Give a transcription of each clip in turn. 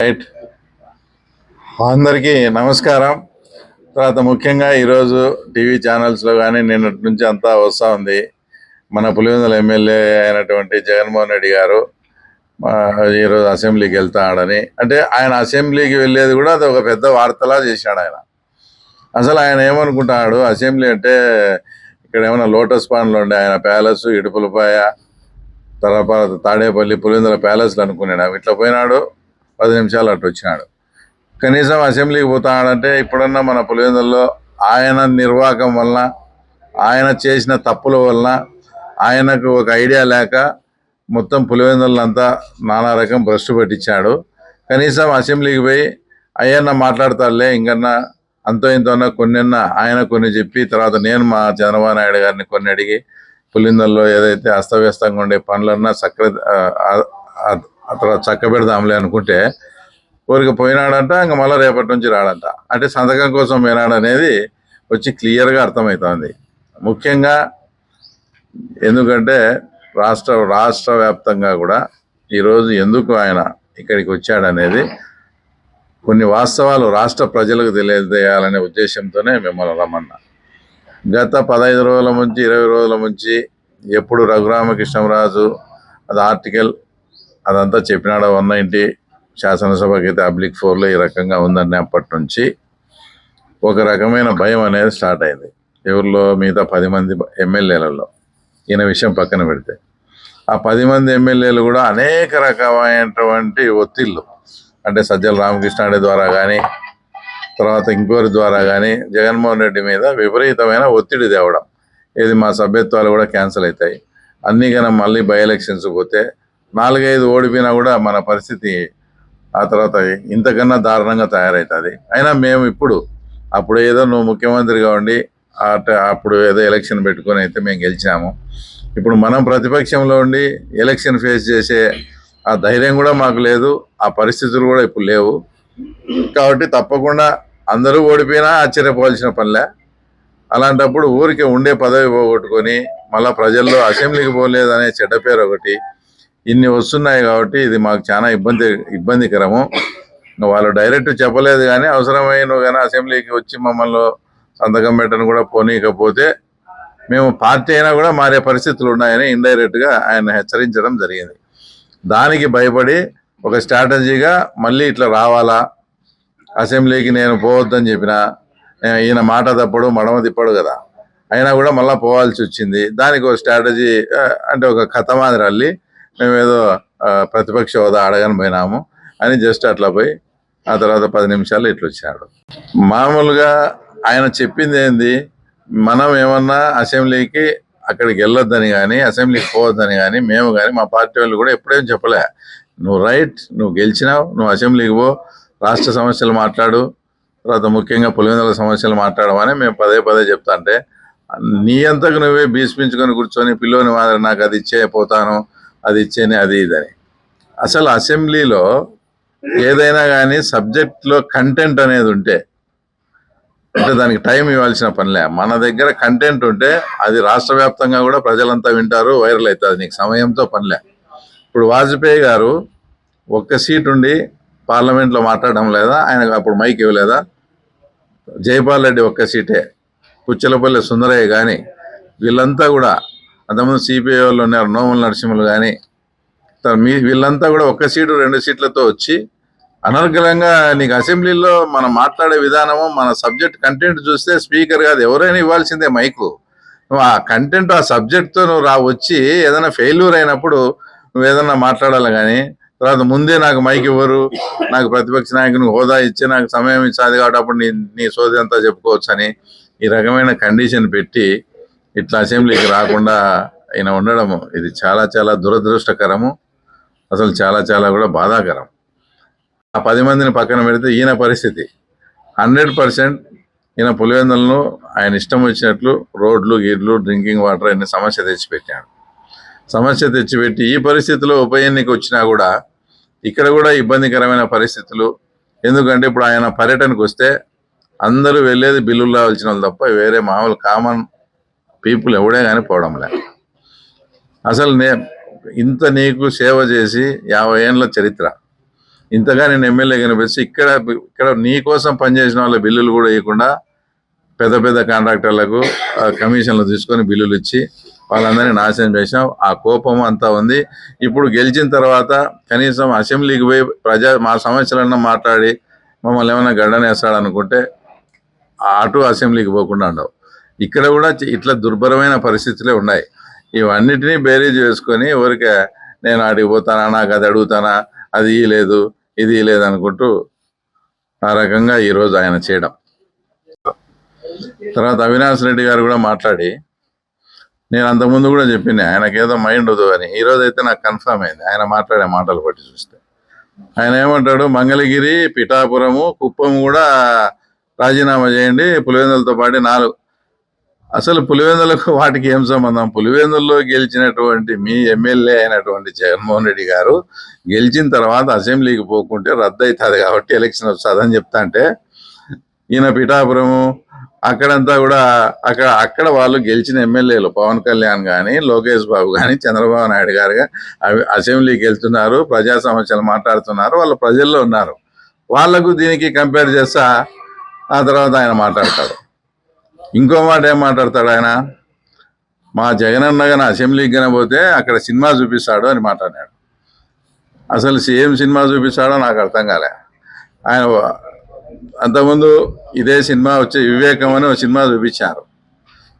Right అందరికీ నమస్కారం. తర్వాత ముఖ్యంగా ఈరోజు టీవీ ఛానల్స్లో కానీ నిన్నటి నుంచి అంతా వస్తూ ఉంది. మన పులివెందుల ఎమ్మెల్యే అయినటువంటి జగన్మోహన్ రెడ్డి గారు ఈరోజు అసెంబ్లీకి వెళ్తాడని. అంటే ఆయన అసెంబ్లీకి వెళ్ళేది కూడా అది ఒక పెద్ద వార్తలా చేశాడు ఆయన. అసలు ఆయన ఏమనుకుంటాడు? అసెంబ్లీ అంటే ఇక్కడ ఏమైనా లోటస్ పాండ్లో ఉండే ఆయన ప్యాలెస్ ఇడుపులపాయ తర్వాత తాడేపల్లి పులివెందుల ప్యాలెస్లు అనుకున్నాడు. ఇట్లా పోయినాడు పది నిమిషాలు అటు వచ్చినాడు. కనీసం అసెంబ్లీకి పోతాడంటే ఇప్పుడన్నా మన పులివెందుల్లో ఆయన నిర్వాహకం వలన ఆయన చేసిన తప్పుల వలన ఆయనకు ఒక ఐడియా లేక మొత్తం పులివెందులంతా నానా రకం భ్రష్టు పట్టించాడు. కనీసం అసెంబ్లీకి పోయి అయ్యన్న మాట్లాడతాడులే ఇంకన్నా అంతో ఇంతోనా కొన్నెన్న ఆయన కొన్ని చెప్పి తర్వాత నేను మా చంద్రబాబు నాయుడు గారిని కొన్ని అడిగి పులిందల్లో ఏదైతే అస్తవ్యస్తంగా ఉండే పనులన్నా సక్ర చక్క అక్కడ చక్క పెడదాంలే అనుకుంటే ఊరికి పోయినాడంట ఇంకా మళ్ళీ రేపటి నుంచి రాడంట. అంటే సంతకం కోసం పోయినాడు అనేది వచ్చి క్లియర్గా అర్థమవుతోంది. ముఖ్యంగా ఎందుకంటే రాష్ట్ర రాష్ట్ర వ్యాప్తంగా కూడా ఈరోజు ఎందుకు ఆయన ఇక్కడికి వచ్చాడనేది కొన్ని వాస్తవాలు రాష్ట్ర ప్రజలకు తెలియజేయాలనే ఉద్దేశంతోనే మిమ్మల్ని రమ్మన్నా. గత పదహైదు రోజుల నుంచి ఇరవై రోజుల నుంచి ఎప్పుడు రఘురామకృష్ణరాజు అది ఆర్టికల్ అదంతా చెప్పినాడ వన్ నైంటీ శాసనసభకి అయితే అబ్లిక్ ఫోర్లో ఈ రకంగా ఉందని అప్పటి నుంచి ఒక రకమైన భయం అనేది స్టార్ట్ అయింది. ఎవరిలో? మిగతా పది మంది ఎమ్మెల్యేలలో. ఈయన విషయం పక్కన పెడితే. ఆ పది మంది ఎమ్మెల్యేలు కూడా అనేక రకమైనటువంటి ఒత్తిళ్ళు. అంటే సజ్జల రామకృష్ణారెడ్డి ద్వారా కానీ తర్వాత ఇంకోరి ద్వారా కానీ జగన్మోహన్ రెడ్డి మీద విపరీతమైన ఒత్తిడి తేవడం. ఇది మా సభ్యత్వాలు కూడా క్యాన్సిల్ అవుతాయి. అన్నీ కన్నా మళ్ళీ బై ఎలక్షన్స్ పోతే నాలుగైదు ఓడిపోయినా కూడా మన పరిస్థితి ఆ తర్వాత ఇంతకన్నా దారుణంగా తయారవుతుంది అయినా మేము ఇప్పుడు అప్పుడు ఏదో నువ్వు ముఖ్యమంత్రిగా ఉండి అప్పుడు ఏదో ఎలక్షన్ పెట్టుకొని అయితే మేము గెలిచాము ఇప్పుడు మనం ప్రతిపక్షంలో ఉండి ఎలక్షన్ ఫేస్ చేసే ఆ ధైర్యం కూడా మాకు లేదు ఆ పరిస్థితులు కూడా ఇప్పుడు లేవు. కాబట్టి తప్పకుండా అందరూ ఓడిపోయినా ఆశ్చర్యపోవాల్సిన పనిలే. అలాంటప్పుడు ఊరికి ఉండే పదవి పోగొట్టుకొని మళ్ళా ప్రజల్లో అసెంబ్లీకి పోలేదనే చెడ్డ పేరు ఒకటి ఇన్ని వస్తున్నాయి కాబట్టి ఇది మాకు చాలా ఇబ్బంది ఇబ్బందికరము. వాళ్ళు డైరెక్ట్ చెప్పలేదు కానీ అవసరమైన కానీ అసెంబ్లీకి వచ్చి మమ్మల్ని సంతకం పెట్టడం కూడా పోనీయకపోతే మేము పార్టీ అయినా కూడా మారే పరిస్థితులు ఉన్నాయని ఇండైరెక్ట్గా ఆయన హెచ్చరించడం జరిగింది. దానికి భయపడి ఒక స్ట్రాటజీగా మళ్ళీ ఇట్లా రావాలా? అసెంబ్లీకి నేను పోవద్దని చెప్పిన ఈయన మాట తప్పడు మడమ తిప్పడు కదా. అయినా కూడా మళ్ళీ పోవాల్సి వచ్చింది. దానికి ఒక స్ట్రాటజీ అంటే ఒక కథ మాదిరి మేమేదో మేము ఏదో ప్రతిపక్ష హోదా అడగని పోయినాము అని జస్ట్ అట్లా పోయి ఆ తర్వాత పది నిమిషాలు ఇట్లొచ్చాడు. మామూలుగా ఆయన చెప్పింది ఏంది మనం ఏమన్నా అసెంబ్లీకి అక్కడికి వెళ్ళొద్దని కానీ అసెంబ్లీకి పోవద్దని కానీ మేము కానీ మా పార్టీ వాళ్ళు కూడా ఎప్పుడేం చెప్పలే. నువ్వు రైట్ నువ్వు గెలిచినావు నువ్వు అసెంబ్లీకి పో రాష్ట్ర సమస్యలు మాట్లాడు తర్వాత ముఖ్యంగా పులివెందుల సమస్యలు మాట్లాడమని మేము పదే పదే చెప్తా అంటే నీ అంతకు నువ్వే బీసిపించుకొని కూర్చొని పిల్లోని మాదిరి నాకు అది ఇచ్చే పోతాను అది ఇచ్చేని అది ఇదని. అసలు అసెంబ్లీలో ఏదైనా కానీ సబ్జెక్ట్లో కంటెంట్ అనేది ఉంటే అంటే దానికి టైం ఇవ్వాల్సిన పనిలే మన దగ్గర కంటెంట్ ఉంటే అది రాష్ట్ర వ్యాప్తంగా కూడా ప్రజలంతా వింటారు వైరల్ అవుతుంది నీకు సమయంతో పనిలే ఇప్పుడు వాజ్పేయి గారు ఒక్క సీట్ ఉండి పార్లమెంట్లో మాట్లాడడం లేదా ఆయనకు అప్పుడు మైక్ ఇవ్వలేదా? జైపాల్ రెడ్డి ఒక్క సీటే. పుచ్చలపల్లి సుందరయ్య కానీ వీళ్ళంతా కూడా అంతకుముందు సిపిఐ వాళ్ళు ఉన్నారు నోముల నరసింహులు కానీ మీ వీళ్ళంతా కూడా ఒక్క సీటు రెండు సీట్లతో వచ్చి అనర్గలంగా నీకు అసెంబ్లీలో మనం మాట్లాడే విధానము మన సబ్జెక్ట్ కంటెంట్ చూస్తే స్పీకర్ కాదు ఎవరైనా ఇవ్వాల్సిందే మైకు. నువ్వు ఆ కంటెంట్ ఆ సబ్జెక్ట్తో నువ్వు రా వచ్చి ఏదైనా ఫెయిల్యూర్ అయినప్పుడు నువ్వు ఏదైనా మాట్లాడాలి కానీ తర్వాత ముందే నాకు మైక్ ఇవ్వరు నాకు ప్రతిపక్ష నాయకుని హోదా ఇచ్చి నాకు సమయం ఇచ్చాది కాబట్టి అప్పుడు నీ నీ సోది అంతా చెప్పుకోవచ్చు అని ఈ రకమైన కండిషన్ పెట్టి ఇట్లా అసెంబ్లీకి రాకుండా ఆయన ఉండడము ఇది చాలా చాలా దురదృష్టకరము అసలు చాలా చాలా కూడా బాధాకరం. ఆ పది మందిని పక్కన పెడితే ఈయన పరిస్థితి. హండ్రెడ్ పర్సెంట్ ఈయన పులివెందులను ఆయన ఇష్టం వచ్చినట్లు రోడ్లు గీడ్లు డ్రింకింగ్ వాటర్ అనే సమస్య తెచ్చిపెట్టాడు. సమస్య తెచ్చిపెట్టి ఈ పరిస్థితిలో ఉప ఎన్నిక వచ్చినా కూడా ఇక్కడ కూడా ఇబ్బందికరమైన పరిస్థితులు. ఎందుకంటే ఇప్పుడు ఆయన పర్యటనకు వస్తే అందరూ వెళ్ళేది బిల్లులు రావాల్సిన వాళ్ళు తప్ప వేరే మామూలు కామన్ పీపుల్ ఎవడే కానీ పోవడంలే అసలు నే ఇంత నీకు సేవ చేసి యాభై ఏళ్ళ చరిత్ర. ఇంతగా నేను ఎమ్మెల్యే కనిపిస్తే ఇక్కడ ఇక్కడ నీ కోసం పనిచేసిన వాళ్ళ బిల్లులు కూడా ఇవ్వకుండా పెద్ద పెద్ద కాంట్రాక్టర్లకు కమిషన్లు తీసుకొని బిల్లులు ఇచ్చి వాళ్ళందరినీ నాశనం చేసాం ఆ కోపం అంతా ఉంది. ఇప్పుడు గెలిచిన తర్వాత కనీసం అసెంబ్లీకి పోయి ప్రజా మా సమస్యలన్నా మాట్లాడి మమ్మల్ని ఏమైనా గడ్డనేస్తాడనుకుంటే అటు అసెంబ్లీకి పోకుండా ఉండవు ఇక్కడ కూడా ఇట్లా దుర్భరమైన పరిస్థితులే ఉన్నాయి. ఇవన్నిటినీ బేరీజ్ చేసుకొని ఎవరికే నేను అడిగిపోతానా నాకు అది అడుగుతానా అది లేదు ఇది లేదు అనుకుంటూ ఆ రకంగా ఈరోజు ఆయన చేయడం. తర్వాత అవినాష్ రెడ్డి గారు కూడా మాట్లాడి నేను అంతకుముందు కూడా చెప్పింది ఆయనకేదో మైండ్ వద్దు అని. ఈ రోజు అయితే నాకు కన్ఫర్మ్ అయింది. ఆయన మాట్లాడే మాటలు బట్టి చూస్తే. ఆయన ఏమంటాడు మంగళగిరి పిఠాపురము కుప్పం కూడా రాజీనామా చేయండి పులివెందులతో పాటు నాలుగు అసలు పులివెందులకు వాటికి ఏం సంబంధం? పులివెందుల్లో గెలిచినటువంటి మీ ఎమ్మెల్యే అయినటువంటి జగన్మోహన్ రెడ్డి గారు గెలిచిన తర్వాత అసెంబ్లీకి పోకుంటే రద్దు అవుతుంది కాబట్టి ఎలక్షన్ వస్తుందని చెప్తా అంటే ఈయన పిఠాపురము అక్కడంతా కూడా అక్కడ అక్కడ వాళ్ళు గెలిచిన ఎమ్మెల్యేలు పవన్ కళ్యాణ్ కానీ లోకేష్ బాబు కానీ చంద్రబాబు నాయుడు గారు అవి అసెంబ్లీకి వెళ్తున్నారు ప్రజా సమస్యలు మాట్లాడుతున్నారు వాళ్ళు ప్రజల్లో ఉన్నారు. వాళ్ళకు దీనికి కంపేర్ చేస్తా ఆ తర్వాత ఆయన మాట్లాడతాడు. ఇంకో మాట ఏం మాట్లాడతాడు ఆయన? మా జగనన్న కానీ అసెంబ్లీకి కానీ పోతే అక్కడ సినిమా చూపిస్తాడు అని మాట్లాడాడు అసలు ఏం సినిమా చూపిస్తాడో నాకు అర్థం కాలే. ఆయన అంతకుముందు ఇదే సినిమా వచ్చి వివేకం అని ఒక సినిమా చూపించారు.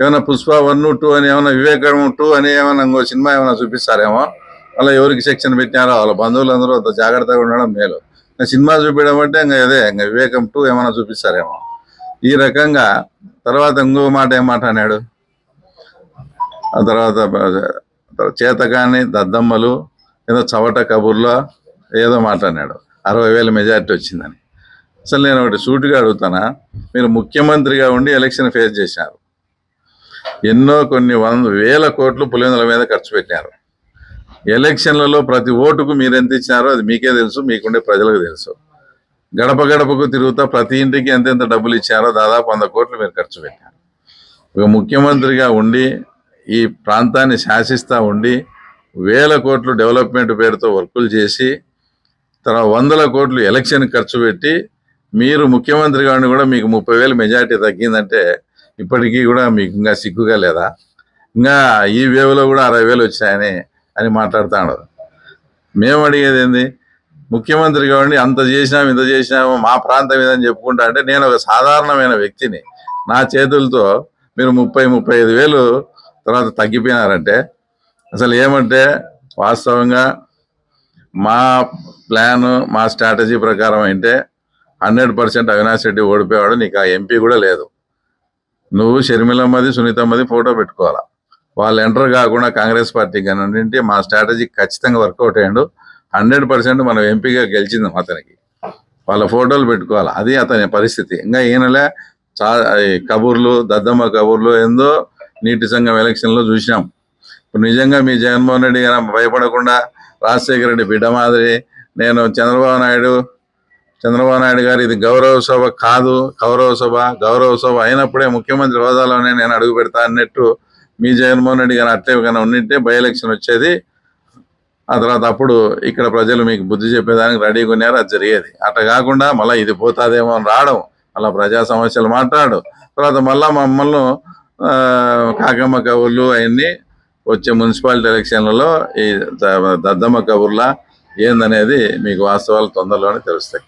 ఏమైనా పుష్ప వన్ టూ అని ఏమైనా వివేకం టూ అని ఏమైనా ఇంకో సినిమా ఏమైనా చూపిస్తారేమో? అలా ఎవరికి సెక్షన్ పెట్టినారో వాళ్ళ బంధువులందరూ అంత జాగ్రత్తగా ఉండడం మేలు. సినిమా చూపించడం అంటే ఇంకా అదే ఇంకా వివేకం టూ ఏమైనా చూపిస్తారేమో. ఈ రకంగా తర్వాత ఇంకో మాట ఏం అన్నాడు? ఆ తర్వాత చేతకాని దద్దమ్మలు ఏదో చవట కబుర్లో ఏదో మాట్లాడినాడు అరవై వేల మెజారిటీ వచ్చిందని. అసలు నేను ఒకటి సూటిగా అడుగుతానా? మీరు ముఖ్యమంత్రిగా ఉండి ఎలక్షన్ ఫేస్ చేశారు. ఎన్నో కొన్ని వంద వేల కోట్లు పులివెందుల మీద ఖర్చు పెట్టారు. ఎలక్షన్లలో ప్రతి ఓటుకు మీరు ఎంత ఇచ్చినారో అది మీకే తెలుసు మీకుండే ప్రజలకు తెలుసు. గడప గడపకు తిరుగుతా ప్రతి ఇంటికి ఎంతెంత డబ్బులు ఇచ్చారో దాదాపు వంద కోట్లు మీరు ఖర్చు పెట్టారు. ఒక ముఖ్యమంత్రిగా ఉండి ఈ ప్రాంతాన్ని శాసిస్తూ ఉండి వేల కోట్లు డెవలప్మెంట్ పేరుతో వర్కులు చేసి తర్వాత వందల కోట్లు ఎలక్షన్ ఖర్చు పెట్టి మీరు ముఖ్యమంత్రిగా ఉండి కూడా మీకు ముప్పై వేలు మెజారిటీ తగ్గిందంటే ఇప్పటికీ కూడా మీకు ఇంకా సిగ్గుగా లేదా? ఇంకా ఈ వేవ్లో కూడా అరవై వేలు వచ్చాయని అని మాట్లాడుతున్నాడు మేము అడిగేది ఏంది? ముఖ్యమంత్రి కావండి అంత చేసినాం ఇంత చేసినాము మా ప్రాంతం ఇదని చెప్పుకుంటా అంటే నేను ఒక సాధారణమైన వ్యక్తిని. నా చేతులతో మీరు ముప్పై ముప్పై ఐదు వేలు తర్వాత తగ్గిపోయినారంటే అసలు ఏమంటే వాస్తవంగా మా ప్లాన్ మా స్ట్రాటజీ ప్రకారం అయితే హండ్రెడ్ పర్సెంట్ అవినాష్ రెడ్డి ఓడిపోయాడు నీకు ఆ ఎంపీ కూడా లేదు. నువ్వు షర్మిలమ్మది సునీతమ్మది ఫోటో పెట్టుకోవాలా? వాళ్ళు ఎంటర్ కాకుండా కాంగ్రెస్ పార్టీ కానివ్వండి మా స్ట్రాటజీ ఖచ్చితంగా వర్కౌట్ అయ్యాడు. హండ్రెడ్ పర్సెంట్ మనం ఎంపీగా గెలిచింది అతనికి. వాళ్ళ ఫోటోలు పెట్టుకోవాలి? అది అతని పరిస్థితి. ఇంకా ఈయనలే చా కబుర్లు దద్దమ్మ కబుర్లు ఏందో నీటి సంఘం ఎలక్షన్లో చూసినాం. ఇప్పుడు నిజంగా మీ జగన్మోహన్ రెడ్డి గారు భయపడకుండా రాజశేఖర రెడ్డి బిడ్డ మాదిరి నేను చంద్రబాబు నాయుడు చంద్రబాబు నాయుడు గారు ఇది గౌరవ సభ కాదు. గౌరవ సభ గౌరవ సభ అయినప్పుడే ముఖ్యమంత్రి హోదాలోనే నేను అడుగు పెడతా అన్నట్టు మీ జగన్మోహన్ రెడ్డి గారు అట్లే కన్నా ఉన్నింటే బై ఎలక్షన్ వచ్చేది. ఆ తర్వాత అప్పుడు ఇక్కడ ప్రజలు మీకు బుద్ధి చెప్పేదానికి రెడీగా ఉన్నారు అది జరిగేది. అట్లా కాకుండా మళ్ళీ ఇది పోతాదేమో అని రావడం మళ్ళీ ప్రజా సమస్యలు మాట్లాడు తర్వాత మళ్ళా మమ్మల్ని ఆ, కాకమ్మ కబుర్లు అవన్నీ వచ్చే మున్సిపాలిటీ ఎలక్షన్లలో ఈ దద్దమ్మ కబుర్లా ఏందనేది మీకు వాస్తవాలు తొందరలోనే తెలుస్తాయి.